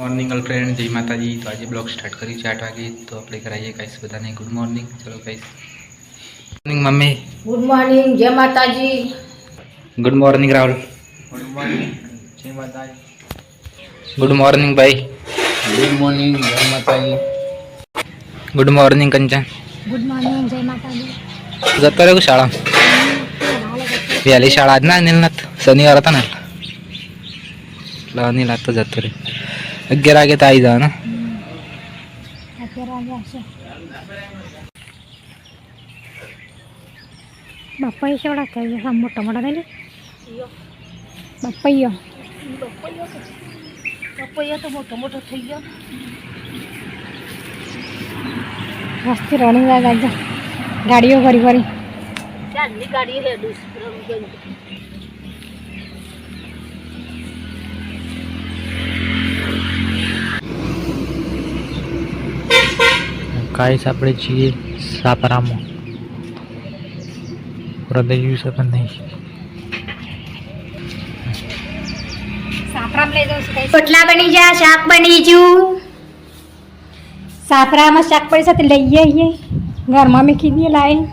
Morning friend જય માતાજી. તો આજે બ્લોગ સ્ટાર્ટ કર્યું છે આઠ વાગે. તો આપણે કરાવીએ કાંઈ બધાને ગુડ મોર્નિંગ ચલો કાંઈ morning mummy. Good morning Jai Mataji. Good morning Rahul. Good morning Jai Mataji. Good morning ભાઈ. Good morning Jai Mataji. Good morning Kanchan. Good morning Jai Mataji. જતો રહ્યો શાળા વહેલી શાળા આજ ના અનિલનાથ. શનિવાર હતા ને. એટલે અનિલ તો જતો રહ્યો. અગિયાર વાગે તો આવી જાવ ને અત્યારે વાગે આવશે બપ્પાઈ કેવડા થઈ ગયા મોટા મોટા ગયા બપ્પાઈયો બપ્પાઈયો તો મોટો મોટો થઈ ગયો મસ્તી લાગે ગાડીઓ ફરી ફરી ચાલની ગાડી હેડું કાંઈ આપણે છીએ સાપરામાં હૃદય યુ શકે નહીં સાફરામ લઈ જાઉં છું રોટલા બની જા શાક બની જ્યું સાફરામાં શાક પડી સાથે લઈએ આવીએ ઘરમાં મૂકી દઈએ લાઈન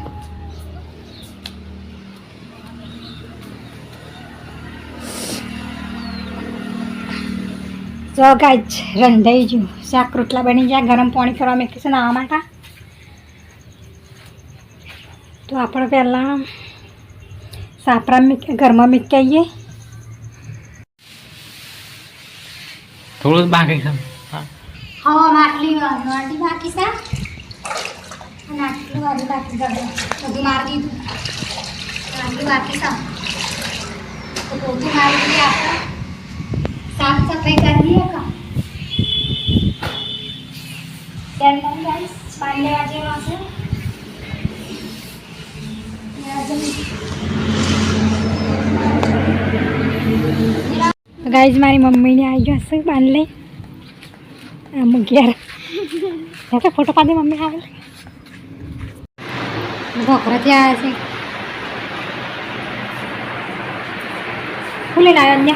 જો ગાજ રંધાઈ ગયું શાક રોટલા બની જાય ગરમ પાણી કરવા મૂકી છે નાવા માટે તો આપણે પહેલાં સાફરા મૂકી ઘરમાં મૂકી આવીએ થોડું જ બાકી છે હા માટલી વાળી બાકી છે અને આટલી વાળી બાકી છે બધું મારી દીધું આટલી બાકી છે તો બધું મારી દઈએ આપણે સાફ સફાઈ કરી દઈએ કા ગાઈસ બાર લેવા જેવા છે ગાઈઝ મારી મમ્મીને આવી જશે બાંધ લઈ ઘેર ઓકે ફોટો પાડી મમ્મી આવે ઘોકરાથી આવ્યા છે ફૂલે લાવ્યો અન્ય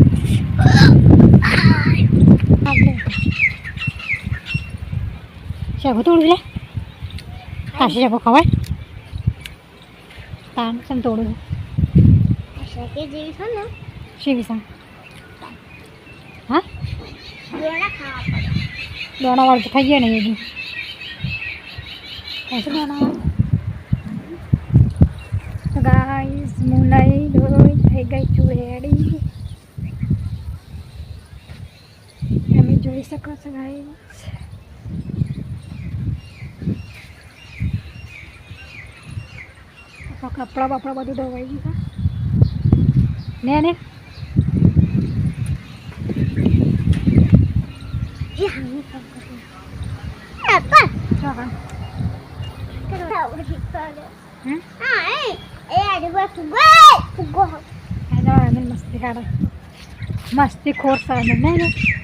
ખવાય તાન સમ તોડું શેકી જેવી છે ને શી વિસા હા દોણા વાળ થઈ ગયા નહીં હજી કશું દોણા ગાઈસ મુનાઈ દોઈ થઈ ગઈ છું રેડી જોઈ શકો છો ગાઈસ કપડા બપડા બધું ધોવાઈ ગયું ને ને મસ્તી ખોર સામે નહીં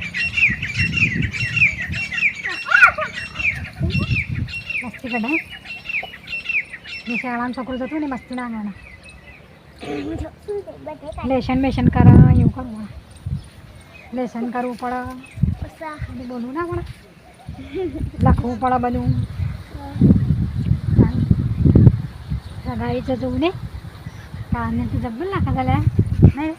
तिकडे जसे आराम सकोल जातो आणि मस्ती ना लेशन बेशन करा येऊ करू म्हणा लेशन करू पडा बोलू ना म्हणा लाखू पडा बनवू सकाळीचं जाऊ दे काने तुझं बोल लाखा झाल्या नाही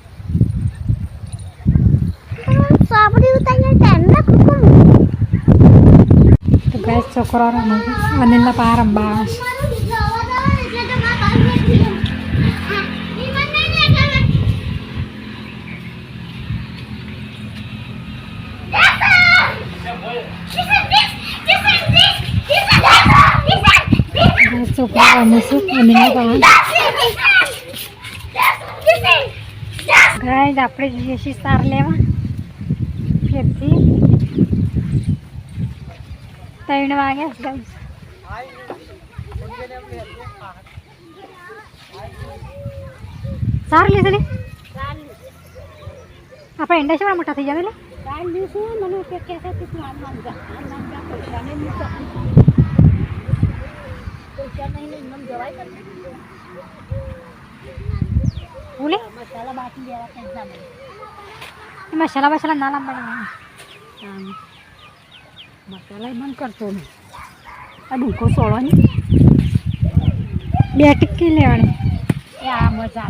તો ગેસ છોકરો રમે અનિલના પા રમવા ગેસ છોકરો રમે છે અનિલના પા ગાઈસ આપણે જઈએ છીએ સાર લેવા ફેરથી ત્રણ વાગ્યા ગાઈસ સાર લીધે લે આપણે એંડા છે મોટા થઈ જાય લે મને કે કે છે તું આમ આમ જા આમ આમ જા પૈસા ને નહીં પૈસા નહીં લઈને આમ જવાય કર બોલે મસાલા બાકી દેવા એક્ઝામ મસાલા ના લાંબા મસાલા બંધ કરતો નહીં આ ડુંકો સોળવાની બે ટિક્કી લેવાની એ આ મજા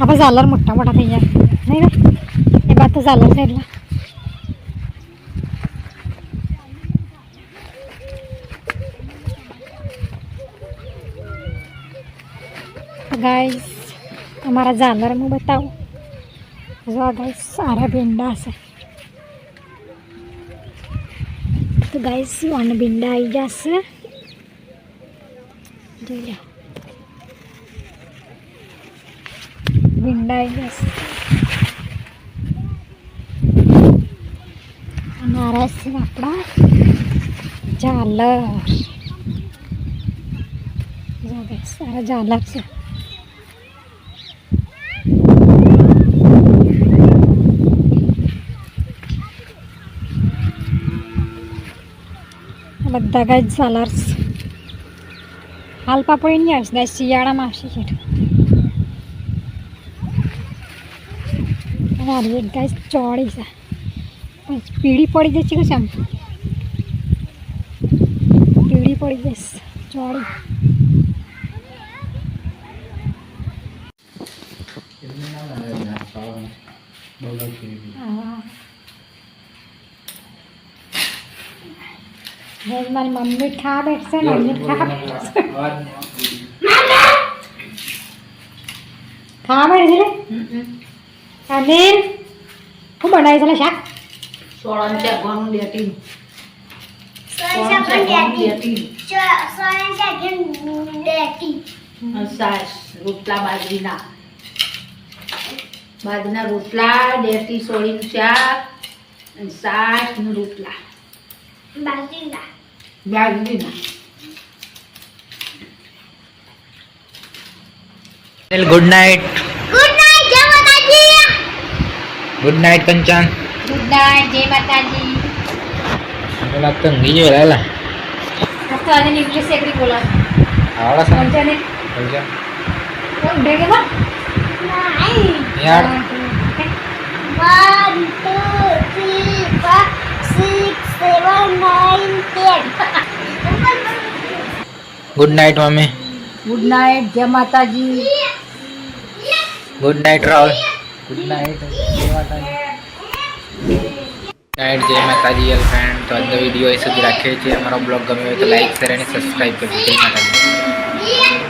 આપણે ઝાલર મોટા મોટા થઈ જાય નહીં રે એ બાદ તો ઝાલર છે એટલે ગાઈસ અમારા ઝાલર હું બતાવું જો આ ગાઈસ સારા ભીંડા છે તો ગાઈસ અને ભીંડા આવી જશે જોઈ લો ભીંડા આવી જશે અને આ રહેશે આપણા ઝાલર જો ગાઈસ સારા ઝાલર છે બધા ગાય ઝાલર્સ હાલ પાપડી નહીં આવશે ગાય શિયાળામાં આવશે છે મારી એક ગાય ચોળી છે. પણ પીળી પડી જશે કે આમ? પીળી પડી જશે ચોળી. હા. હવે મારી મમ્મી ખા બેઠશે ને મમ્મી ખા બેઠશે ખા બેઠશે ને અને શું બનાવી છે શાક સોળાનું ચાખવાનું લેટી સોળા સોળાનું ચાખવાનું લેટી ડેટી સાસ રોટલા બાજરીના બાજરીના રોટલા દેતી સોળીનું શાક સાસ રોટલા બાજરીના Well, good night. Good night, Jai Mataji. Good night, Kanchan. Good night, Jai Mataji. Wala tang giyo lala. Ato ano ni English sa Agricola? Awala sa. Kanchan eh. Kanchan. Oh, bigay ba? Nay. Yar. One, two, three, four, six, good night mummy good night જય માતાજી good night Rahul good night જય Mataji night જય માતાજી girlfriend તો આજનો video એ સુધી રાખીએ છીએ અમારો બ્લોગ ગમ્યો હોય તો લાઈક શેર અને સબસ્ક્રાઈબ કરજો જય માતાજી